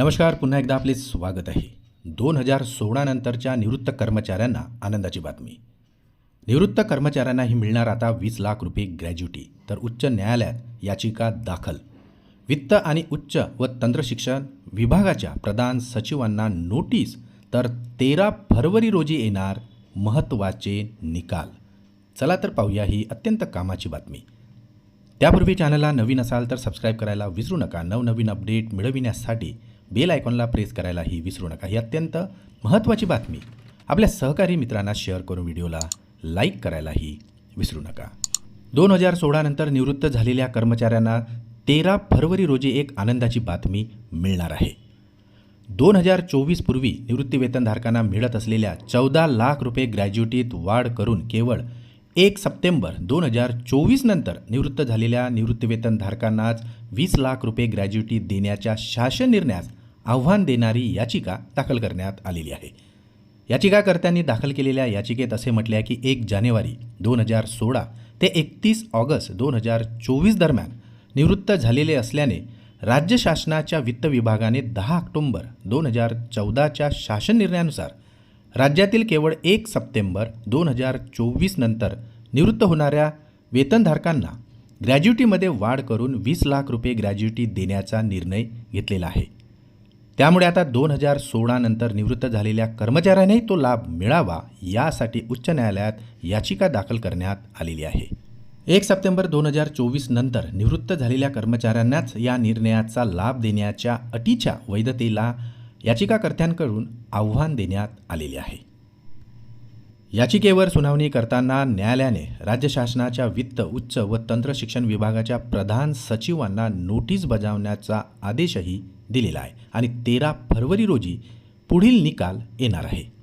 नमस्कार पुन्हा एकदा आपले स्वागत आहे. दोन हजार सोळानंतरच्या निवृत्त कर्मचाऱ्यांना आनंदाची बातमी. निवृत्त कर्मचाऱ्यांनाही मिळणार आता वीस लाख रुपये ग्रॅज्युटी तर उच्च न्यायालयात याचिका दाखल. वित्त आणि उच्च व तंत्रशिक्षण विभागाच्या प्रधान सचिवांना नोटीस तर तेरा फरवरी रोजी येणार महत्त्वाचे निकाल. चला तर पाहूया ही अत्यंत कामाची बातमी. त्यापूर्वी चॅनलला नवीन असाल तर सबस्क्राईब करायला विसरू नका. नवनवीन अपडेट मिळविण्यासाठी बेल आयकॉनला प्रेस करायलाही विसरू नका. ही अत्यंत महत्त्वाची बातमी. आपल्या सहकारी मित्रांना शेअर करून व्हिडिओला लाईक करायलाही विसरू नका. दोन हजार सोळानंतर निवृत्त झालेल्या कर्मचाऱ्यांना तेरा फरवरी रोजी एक आनंदाची बातमी मिळणार आहे. दोन हजार चोवीस पूर्वी निवृत्तीवेतनधारकांना मिळत असलेल्या चौदा लाख रुपये ग्रॅज्युटीत वाढ करून केवळ एक सप्टेंबर दोन हजार चोवीस नंतर निवृत्त झालेल्या निवृत्तीवेतनधारकांनाच वीस लाख रुपये ग्रॅज्युटी देण्याच्या शासन निर्णयास आव्हान देणारी याचिका दाखल करण्यात आलेली आहे. याचिकाकर्त्यांनी दाखल केलेल्या याचिकेत असे म्हटले आहे की एक जानेवारी दोन हजार सोळा ते एकतीस ऑगस्ट दोन हजार चोवीस दरम्यान निवृत्त झालेले असल्याने राज्य शासनाच्या वित्त विभागाने दहा ऑक्टोंबर दोन हजार चौदाच्या शासन निर्णयानुसार राज्यातील केवळ एक सप्टेंबर दोन हजार चोवीस नंतर निवृत्त होणाऱ्या वेतनधारकांना ग्रॅज्युटीमध्ये वाढ करून वीस लाख रुपये ग्रॅज्युटी देण्याचा निर्णय घेतलेला आहे. त्यामुळे आता दोन हजार सोळा नंतर निवृत्त झालेल्या कर्मचाऱ्यांनाही तो लाभ मिळावा यासाठी उच्च न्यायालयात याचिका दाखल करण्यात आलेली आहे. एक सप्टेंबर दोन हजार चोवीस नंतर निवृत्त झालेल्या कर्मचाऱ्यांनाच या निर्णयाचा लाभ देण्याच्या अटीच्या वैधतेला याचिकाकर्त्यांकडून आव्हान देण्यात आलेले आहे. याचिकेवर सुनावणी करताना न्यायालयाने राज्य शासनाच्या वित्त उच्च व तंत्र शिक्षण विभागाच्या प्रधान सचिवांना नोटीस बजावण्याचा आदेशही दिलेला आहे आणि तेरा फरवरी रोजी पुढील निकाल येणार आहे.